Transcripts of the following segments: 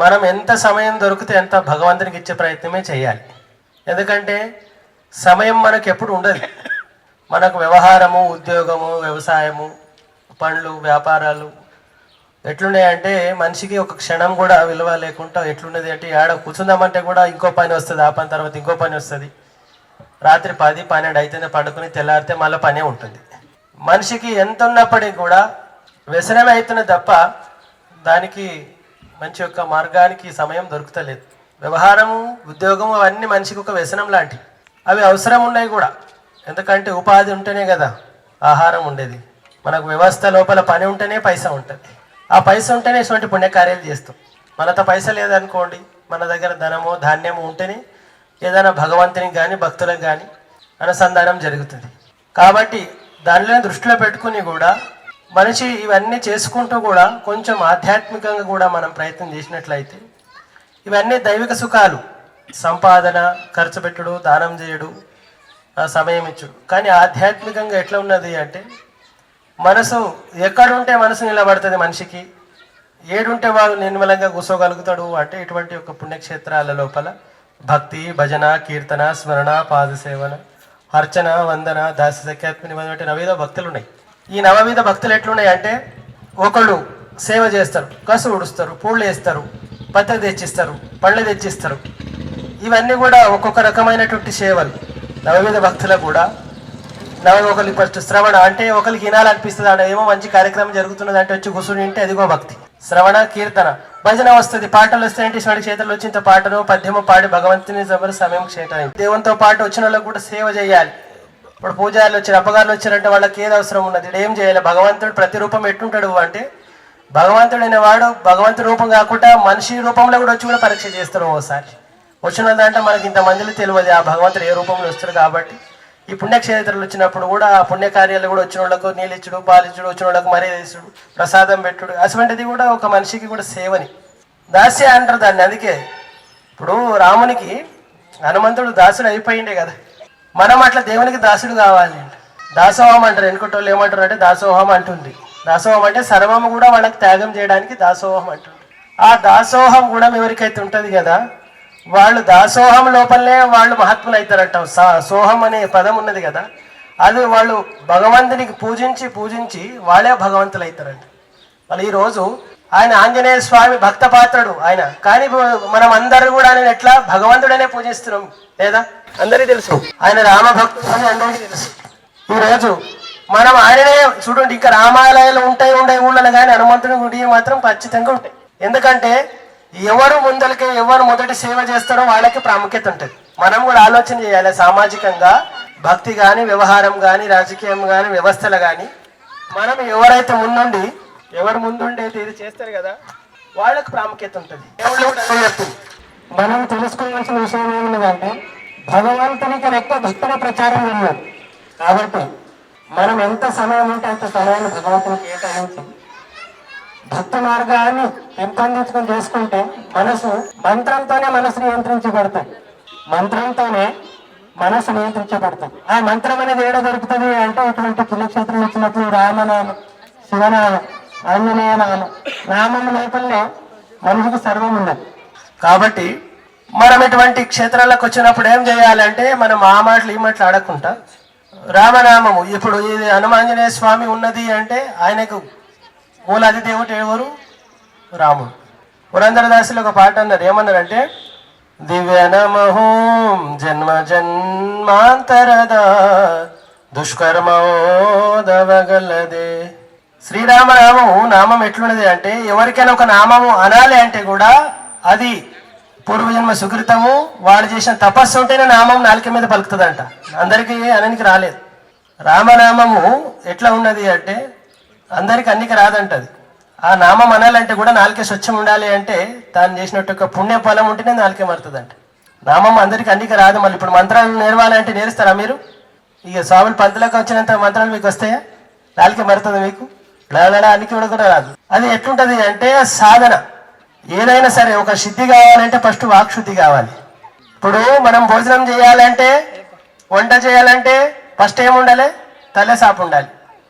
మనం ఎంత సమయం దొరికితే ఎంత భగవంతునికి ఇచ్చే ప్రయత్నమే చేయాలి. ఎందుకంటే సమయం మనకు ఎప్పుడు ఉండదు. మనకు వ్యవహారము ఉద్యోగము వ్యవసాయము పనులు వ్యాపారాలు ఎట్లున్నాయంటే మనిషికి ఒక క్షణం కూడా విలువ లేకుండా ఎట్లున్నది అంటే ఆడ కూర్చుందామంటే కూడా ఇంకో పని వస్తుంది ఆ పని తర్వాత ఇంకో పని వస్తుంది. రాత్రి పది పన్నెండు అయితేనే పడుకుని తెల్లారితే మళ్ళీ పనే ఉంటుంది. మనిషికి ఎంత ఉన్నప్పటికీ కూడా వ్యసనమే అవుతున్నది తప్ప దానికి మంచి యొక్క మార్గానికి సమయం దొరుకుతలేదు. వ్యవహారము ఉద్యోగము అవన్నీ మనిషికి ఒక వ్యసనం లాంటివి. అవి అవసరం ఉన్నాయి కూడా. ఎందుకంటే ఉపాధి ఉంటేనే కదా ఆహారం ఉండేది. మనకు వ్యవస్థ లోపల పని ఉంటేనే పైసా ఉంటుంది. ఆ పైసా ఉంటేనే ఇటువంటి పుణ్యకార్యాలు చేస్తాం. మనతో పైస లేదనుకోండి మన దగ్గర ధనము ధాన్యము ఉంటేనే ఏదైనా భగవంతునికి కానీ భక్తులకు కానీ అనుసంధానం జరుగుతుంది. కాబట్టి దానిలో దృష్టిలో పెట్టుకుని కూడా మనిషి ఇవన్నీ చేసుకుంటూ కూడా కొంచెం ఆధ్యాత్మికంగా కూడా మనం ప్రయత్నం చేసినట్లయితే ఇవన్నీ దైవిక సుఖాలు. సంపాదన ఖర్చు పెట్టుడు దానం చేయుడు ఆ సమయం ఇచ్చుడు. కానీ ఆధ్యాత్మికంగా ఎట్లా ఉన్నది అంటే మనసు ఎక్కడుంటే మనసు నిలబడుతుంది మనిషికి. ఏడుంటే వాడు నిర్మలంగా కూర్చోగలుగుతాడు అంటే ఇటువంటి యొక్క పుణ్యక్షేత్రాల లోపల భక్తి భజన కీర్తన స్మరణ పాదసేవన అర్చన వందన దాసి సఖ్యాత్మని వంటి నవేదో భక్తులు ఉన్నాయి ఈ నవవిధ భక్తులు ఎట్లున్నాయి అంటే ఒకళ్ళు సేవ చేస్తారు కసు ఉడుస్తారు పూళ్ళు వేస్తారు పత్ర తెచ్చిస్తారు పళ్ళు తెచ్చిస్తారు. ఇవన్నీ కూడా ఒక్కొక్క రకమైనటువంటి సేవలు. నవవిధ భక్తులకు కూడా నవ ఒకరికి ఫస్ట్ శ్రవణ అంటే ఒకరికి వినాలనిపిస్తుంది ఆడ ఏమో మంచి కార్యక్రమం జరుగుతున్నది అంటే వచ్చి కూర్చుని ఉంటే అదిగో భక్తి. శ్రవణ కీర్తన. భజన వస్తుంది పాటలు వస్తాయంటే ఇటువంటి చేతులు వచ్చిన పాటను పద్యము పాడి భగవంతుని సమయం చేయటం దేవునితో పాటు వచ్చిన వాళ్ళకు కూడా సేవ చేయాలి. ఇప్పుడు పూజారులు వచ్చారు అప్పగారులు వచ్చారంటే వాళ్ళకి ఏది అవసరం ఉన్నది? ఏం చేయాలి? భగవంతుడు ప్రతి రూపం ఎట్టుంటాడు అంటే భగవంతుడైన వాడు భగవంతుడి రూపం కాకుండా మనిషి రూపంలో కూడా వచ్చి కూడా పరీక్ష చేస్తారు ఓసారి. వచ్చిన దాంట్లో మనకి ఇంత మందిలో తెలియదు ఆ భగవంతుడు ఏ రూపంలో వస్తాడు కాబట్టి. ఈ పుణ్యక్షేత్రాలు వచ్చినప్పుడు కూడా ఆ పుణ్యకార్యాలు కూడా వచ్చిన వాళ్ళకు నీళ్ళిచ్చుడు పాలిచ్చుడు వచ్చిన వాళ్ళకు మర్యాదేశుడు ప్రసాదం పెట్టుడు అటువంటిది కూడా ఒక మనిషికి కూడా సేవని. దాస్య అంటారు దాన్ని అందుకే. ఇప్పుడు రామునికి హనుమంతుడు దాసుడు అయిపోయిండే కదా. మనం అట్లా దేవునికి దాసుడు కావాలి. దాసోహం అంటారు. ఎన్నుకుంటోళ్ళు ఏమంటారు అంటే దాసోహం అంటుంది. దాసోహం అంటే సర్వము కూడా వాళ్ళకి త్యాగం చేయడానికి దాసోహం అంటుంది. ఆ దాసోహం కూడా ఎవరికైతే ఉంటుంది కదా వాళ్ళు దాసోహం లోపలనే వాళ్ళు మహాత్ములు అవుతారట. సా- సోహం అనే పదం ఉన్నది కదా అది వాళ్ళు భగవంతునికి పూజించి పూజించి వాళ్ళే భగవంతులు అవుతారంట. వాళ్ళు ఈ రోజు ఆయన ఆంజనేయ స్వామి భక్త పాత్రుడు ఆయన. కానీ మనం అందరూ కూడా ఆయన ఎట్లా? భగవంతుడనే పూజిస్తున్నాం. లేదా? అందరికీ తెలుసు. ఆయన రామ భక్తుడు అని అందరికీ తెలుసు. ఈ రోజు మనం ఆయననే చూడండి. ఇంకా రామాలయాలు ఉంటాయి ఉండే ఊళ్ళలో కానీ హనుమంతుడి గుడి మాత్రం ఖచ్చితంగా ఉంటాయి. ఎందుకంటే ఎవరు ముందలకి ఎవరు మొదటి సేవ చేస్తారో వాళ్ళకి ప్రాముఖ్యత ఉంటుంది. మనం కూడా ఆలోచన చేయాలి. సామాజికంగా భక్తి కానీ వ్యవహారం కానీ రాజకీయం కానీ వ్యవస్థలు కానీ మనం ఎవరైతే ముందుండి ఎవరు ముందుండి ఇది చేస్తారు కదా వాళ్ళకి ప్రాముఖ్యత ఉంటుంది. మనం తెలుసుకోవాల్సిన విషయం ఏమిటంటే భగవంతునికి ఎక్కువ భక్తుల ప్రచారం ఉన్నారు కాబట్టి మనం ఎంత సమయం ఉంటే అంత సమయాన్ని భగవంతునికి కేటాయించి భక్తి మార్గాన్ని పెంపొందించుకొని చేసుకుంటే మనసు మంత్రంతోనే మనసు నియంత్రించబడతాయి. మంత్రంతోనే మనసు నియంత్రించబడతాయి. ఆ మంత్రం అనేది ఏడ దొరుకుతుంది అంటే ఇటువంటి పుణ్యక్షేత్రం వచ్చినప్పుడు రామనామం శివనామం ఆంజనేయ నామం నామం లోపలనే మనిషికి సర్వం ఉన్నది. కాబట్టి మనం ఇటువంటి క్షేత్రాలకు వచ్చినప్పుడు ఏం చేయాలంటే మనం ఆ మాటలు ఈ మాటలు ఆడకుండా రామనామము ఇప్పుడు ఇది హనుమాంజనేయ స్వామి ఉన్నది అంటే ఆయనకు మూలాది దేవుడు ఎవరు? రాముడు. పురంధరదాసులు ఒక పాట అన్నారు ఏమన్నారంటే దివ్య నమహోం జన్మ జన్మాంతರದ దుష్కర్మోదవగలదే. శ్రీరామనామము నామం ఎట్లున్నది అంటే ఎవరికైనా ఒక నామము అనాలి అంటే కూడా అది పూర్వజన్మ సుకృతము వాడు చేసిన తపస్సు ఉంటేనే నామం నాలుక మీద పలుకుతుందంట. అందరికీ అననికి రాలేదు. రామనామము ఎట్లా ఉన్నది అంటే అందరికి అన్నికి రాదంటది. ఆ నామం అనాలంటే కూడా నాలుకే స్వచ్ఛం ఉండాలి అంటే తాను చేసినట్టు ఒక పుణ్య ఫలం ఉంటేనే నాలుకే మరుతుందంట. నామం అందరికి అన్నికి రాదు. మళ్ళీ ఇప్పుడు మంత్రాలు నేర్వాలంటే నేర్స్తారా మీరు? ఇక స్వాములు పంతులకు వచ్చినంత మంత్రాలు మీకు వస్తాయా? నాలుకే మరుతుంది మీకు? లడలడ అన్నికి కూడా కూడా రాదు అది ఎట్లుంటది అంటే సాధన. ఏదైనా సరే ఒక శుద్ధి కావాలంటే ఫస్ట్ వాక్ శుద్ధి కావాలి. ఇప్పుడు మనం భోజనం చేయాలంటే వంట చేయాలంటే ఫస్ట్ ఏమి ఉండాలి? సాపు ఉండాలి.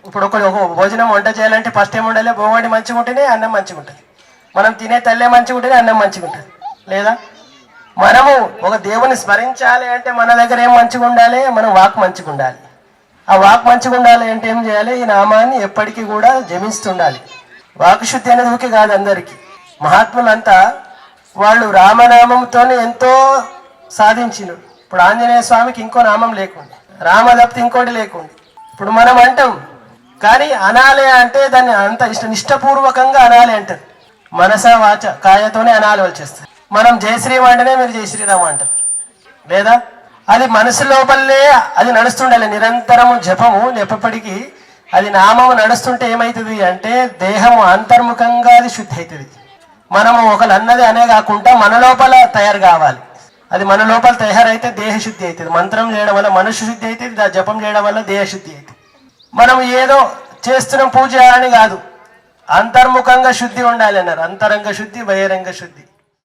ఇప్పుడు ఒక ఒక భోజనం వంట చేయాలంటే ఫస్ట్ ఏముండాలి భోగండి మంచిగా ఉంటేనే అన్నం మంచిగా ఉంటుంది. మనం తినే తల్లే మంచిగా ఉంటేనే అన్నం మంచిగా ఉంటుంది. లేదా? మనము ఒక దేవుని స్మరించాలి అంటే మన దగ్గర ఏం మంచిగా ఉండాలి? మన వాక్ మంచిగా ఉండాలి. ఆ వాక్ మంచిగా ఉండాలి అంటే ఏం చేయాలి? ఈ నామాన్ని ఎప్పటికీ కూడా జమిస్తుండాలి వాక్ శుద్ధి అనేది ఊకే కాదు అందరికీ. మహాత్ములంతా వాళ్ళు రామనామంతోనే ఎంతో సాధించినారు ఇప్పుడు ఆంజనేయ స్వామికి ఇంకో నామం లేకుండా. రామ తప్పితే ఇంకోటి లేకుండా. ఇప్పుడు మనం అంటాం. కానీ అనాలి అంటే దాన్ని అంత ఇష్ట నిష్టపూర్వకంగా అనాలి అంటారు. మనస వాచ కాయతోనే అనాలి వచ్చేస్తారు మనం జయ అంటేనే మీరు జయశ్రీరామ్ అంటారు. లేదా? అది మనసు లోపలే అది నడుస్తుండాలి. నిరంతరము జపము ఎప్పటికీ అది నామము నడుస్తుంటే ఏమవుతుంది అంటే దేహము అంతర్ముఖంగా అది శుద్ధి అవుతుంది మనము ఒకరు అన్నది అనే కాకుండా మన లోపల తయారు కావాలి. అది మన లోపల తయారైతే దేహ శుద్ధి అవుతుంది మంత్రం చేయడం వల్ల మనసు శుద్ధి అవుతుంది దా జపం చేయడం వల్ల దేహ శుద్ధి అవుతుంది మనం ఏదో చేస్తున్న పూజ అని కాదు. అంతర్ముఖంగా శుద్ధి ఉండాలి అన్నారు. అంతరంగ శుద్ధి బహిరంగ శుద్ధి.